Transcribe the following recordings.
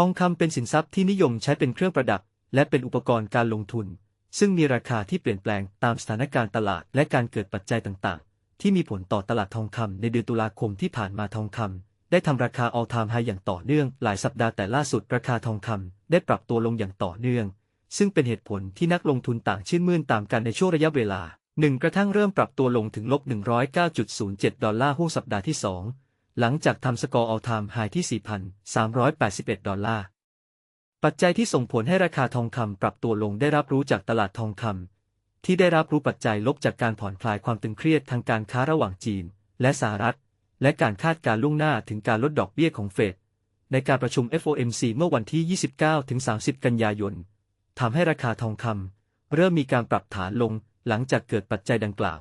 ทองคำเป็นสินทรัพย์ที่นิยมใช้เป็นเครื่องประดับ และเป็นอุปกรณ์การลงทุน ซึ่งมีราคาที่เปลี่ยนแปลงตามสถานการณ์ตลาดและการเกิดปัจจัยต่างๆ ที่มีผลต่อตลาดทองคำในเดือนตุลาคมที่ผ่านมาทองคำได้ทำราคา all time high อย่างต่อเนื่องหลายสัปดาห์แต่ล่าสุดราคาทองคำได้ปรับตัวลงอย่างต่อเนื่อง ซึ่งเป็นเหตุผลที่นักลงทุนต่างชื่นมื่นตามกันในช่วงระยะเวลาหนึ่งกระทั่งเริ่มปรับตัวลงถึงลบ109.07 ดอลลาร์หุ้นสัปดาห์ที่2 หลังจากทำสกอร์ all time high ที่ 4,381 ดอลลาร์ ปัจจัยที่ส่งผลให้ราคาทองคำปรับตัวลงได้รับรู้จากตลาดทองคำที่ได้รับรู้ปัจจัยลบจากการผ่อนคลายความตึงเครียดทางการค้าระหว่างจีน และสหรัฐ และการคาดการล่วงหน้าถึงการลดดอกเบี้ยของเฟดในการประชุม FOMC เมื่อวันที่ 29-30 กันยายนทำให้ราคาทองคำเริ่มมีการปรับฐานลงหลังจากเกิดปัจจัยดังกล่าว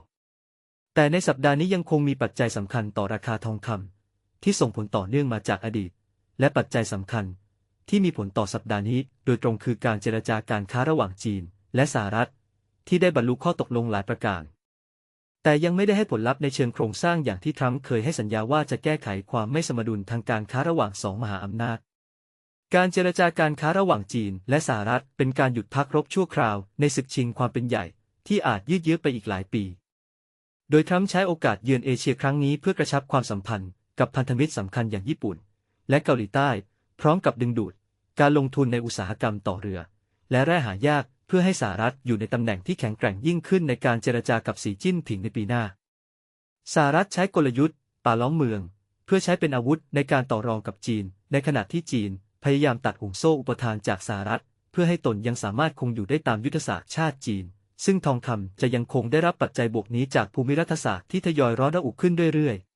แต่ในสัปดาห์นี้ยังคงมีปัจจัยสำคัญต่อราคาทองคำ ที่ส่งผลต่อเนื่องมาจากอดีต และปัจจัยสำคัญ ที่มีผลต่อสัปดาห์นี้ โดยตรงคือการเจรจาการค้าระหว่างจีน และสหรัฐ ที่ได้บรรลุข้อตกลงหลายประการ แต่ยังไม่ได้ให้ผลลัพธ์ในเชิงโครงสร้างอย่างที่ทรัมป์เคยให้สัญญาว่าจะแก้ไขความไม่สมดุลทางการค้าระหว่างสองมหาอำนาจการเจรจาการค้าระหว่างจีนและสหรัฐเป็นการหยุดพักรบชั่วคราวในศึกชิงความเป็นใหญ่ ที่อาจยืดเยื้อไปอีกหลายปี โดยทรัมป์ใช้โอกาสเยือนเอเชียครั้งนี้เพื่อกระชับความสัมพันธ์ กับพันธมิตรสำคัญอย่างญี่ปุ่น และเกาหลีใต้ พร้อมกับดึงดูด การลงทุนในอุตสาหกรรมต่อเรือ และแร่หายากเพื่อให้สหรัฐอยู่ในตำแหน่งที่แข็งแกร่งยิ่งขึ้นในการเจรจากับสีจิ้นผิงในปีหน้าสหรัฐใช้กลยุทธ์ ป่าล้อมเมือง เพื่อใช้เป็นอาวุธในการต่อรองกับจีน ในขณะที่จีนพยายามตัดห่วงโซ่อุปทานจากสหรัฐ เพื่อให้ตนยังสามารถคงอยู่ได้ตามยุทธศาสตร์ชาติจีน ซึ่งทองคำจะยังคงได้รับปัจจัยบวกนี้จากภูมิรัฐศาสตร์ที่ทยอยร้อนระอุขึ้นเรื่อยๆ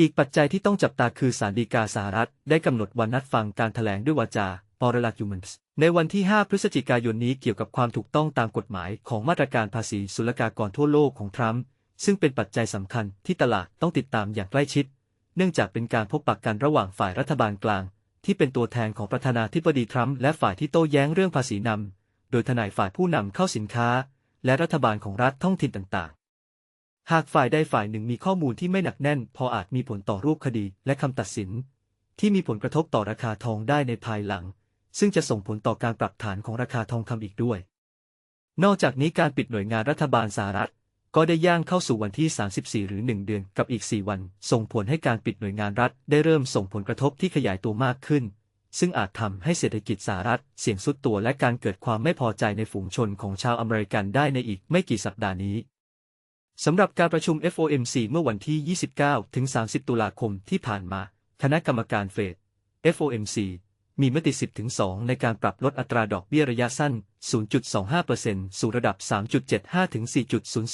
อีกปัจจัยที่ต้องจับตาคือสารดีกาสหรัฐ ได้กำหนดวันนัดฟังการถแถลงด้วยวาจา oral arguments ในวันที่ 5 พฤศจิกายนนี้เกี่ยวกับความถูกต้องตามกฎหมายของมาตรการภาษีศุลกากรทั่วโลกของทรัมป์ซึ่งเป็นปัจจัยสำคัญที่ตลาดต้องติดตามอย่างใกล้ชิด เนื่องจากเป็นการพบปะกกันระหว่างฝ่ายรัฐบาลกลาง ที่เป็นตัวแทนของประธานาธิบดีทรัมป์และฝ่ายที่โต้แย้งเรื่องภาษีนำโดยทนายฝ่ายผู้นำเข้าสินค้า และรัฐบาลของรัฐท้องถิ่นต่าง หากฝ่ายใดฝ่ายหนึ่งมีข้อมูลที่ไม่หนักแน่น พออาจมีผลต่อรูปคดีและคำตัดสิน ที่มีผลกระทบต่อราคาทองได้ในภายหลัง ซึ่งจะส่งผลต่อการปรับฐานของราคาทองคำอีกด้วย นอกจากนี้การปิดหน่วยงานรัฐบาลสหรัฐ ก็ได้ย่างเข้าสู่วันที่ 34 หรือ 1 เดือนกับอีก 4 วัน ส่งผลให้การปิดหน่วยงานรัฐ ได้เริ่มส่งผลกระทบที่ขยายตัวมากขึ้น ซึ่งอาจทำให้เศรษฐกิจสหรัฐ เสี่ยงสุดตัวและการเกิดความไม่พอใจในฝูงชนของชาวอเมริกันได้ในอีกไม่กี่สัปดาห์นี้ สำหรับการประชุม FOMC เมื่อวันที่ 29 ถึง 30 ตุลาคมที่ผ่านมา คณะกรรมการเฟด FOMC มีมติ 10 ถึง 2 ในการปรับลดอัตราดอกเบี้ยระยะสั้น 0.25%สู่ระดับ 3.75 ถึง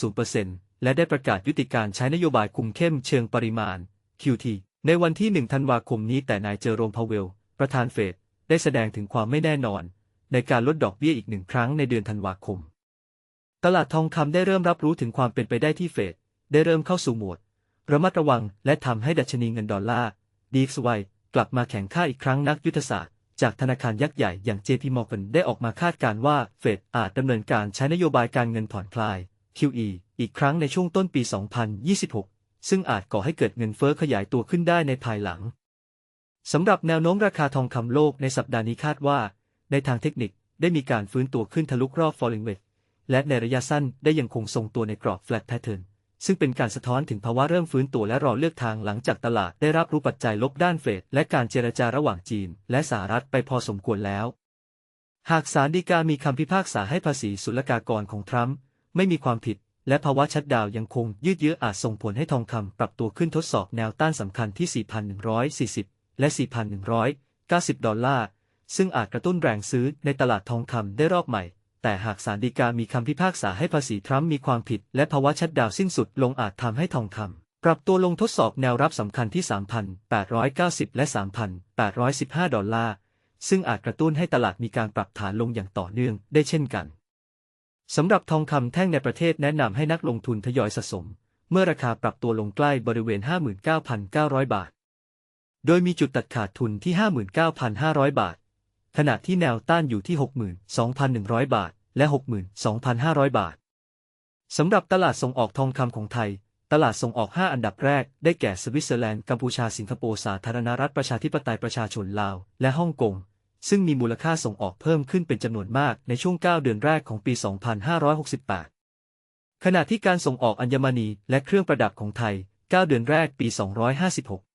4.00%และได้ประกาศยุติการใช้นโยบายคุมเข้มเชิงปริมาณ QT ในวันที่ 1 ธันวาคมนี้แต่นายเจอโรมพาวเวล ประธานเฟด ได้แสดงถึงความไม่แน่นอน ในการลดดอกเบี้ยอีกหนึ่งครั้งในเดือนธันวาคม ตลาดทองคำได้เริ่มรับรู้ถึงความเป็นไปได้ที่เฟดได้เริ่มเข้าสู่หมวด ระมัดระวังและทำให้ดัชนีเงินดอลลาร์ดีฟสไวกลับมาแข่งค่าอีกครั้งนักยุทธศาสตร์ จากธนาคารยักษ์ใหญ่อย่าง JP Morgan ได้ออกมาคาดการว่าเฟดอาจดำเนินการใช้นโยบายการเงินผ่อนคลาย QE อีกครั้งในช่วงต้นปี 2026 ซึ่งอาจก่อให้เกิดเงินเฟ้อขยายตัวขึ้นได้ในภายหลังสำหรับแนวโน้มราคาทองคำโลกในสัปดาห์นี้คาดว่า ในทางเทคนิคได้มีการฟื้นตัวขึ้นทะลุรอบ falling wedge และในระยะสั้นได้ยังคงทรงตัวในกรอบ flat pattern ซึ่งเป็นการสะท้อนถึงภาวะเริ่มฟื้นตัวและรอเลือกทางหลังจากตลาดได้รับรู้ปัจจัยลบด้านเฟดและการเจรจาระหว่างจีน และสหรัฐไปพอสมควรแล้ว หากศาลฎีกามีคำพิพากษาให้ภาษีศุลกากรของทรัมป์ไม่มีความผิด และภาวะชัดดาวยังคงยืดเยื้ออาจส่งผลให้ทองคำปรับตัวขึ้นทดสอบแนวต้านสำคัญที่ 4,140 และ 4,190 ดอลลาร์ ซึ่งอาจกระตุ้นแรงซื้อในตลาดทองคำได้รอบใหม่ แต่หากศาลฎีกามีคำพิพากษาให้ภาษีทรัมป์มีความผิด และภาวะชัดดาวสิ้นสุดลงอาจทำให้ทองคำปรับตัวลงทดสอบแนวรับสำคัญที่ 3,890 และ 3,815 ดอลลาร์ ซึ่งอาจกระตุ้นให้ตลาดมีการปรับฐานลงอย่างต่อเนื่องได้เช่นกันสำหรับทองคำแท่งในประเทศแนะนำให้นักลงทุนทยอยสะสม เมื่อราคาปรับตัวลงใกล้บริเวณ 59,900 บาท โดยมีจุดตัดขาดทุนที่ 59,500 บาท ขณะที่แนวต้านอยู่ที่ 62,100 บาท และ 62,500 บาท สำหรับตลาดส่งออกทองคำของไทย ตลาดส่งออก 5 อันดับแรก ได้แก่สวิตเซอร์แลนด์ กัมพูชา สิงคโปร์ สาธารณรัฐประชาธิปไตยประชาชนลาว และฮ่องกง ซึ่งมีมูลค่าส่งออกเพิ่มขึ้นเป็นจำนวนมากในช่วง 9 เดือนแรกของปี 2568 ขณะที่การส่งออกอัญมณีและเครื่องประดับของไทย 9 เดือนแรกปี 2556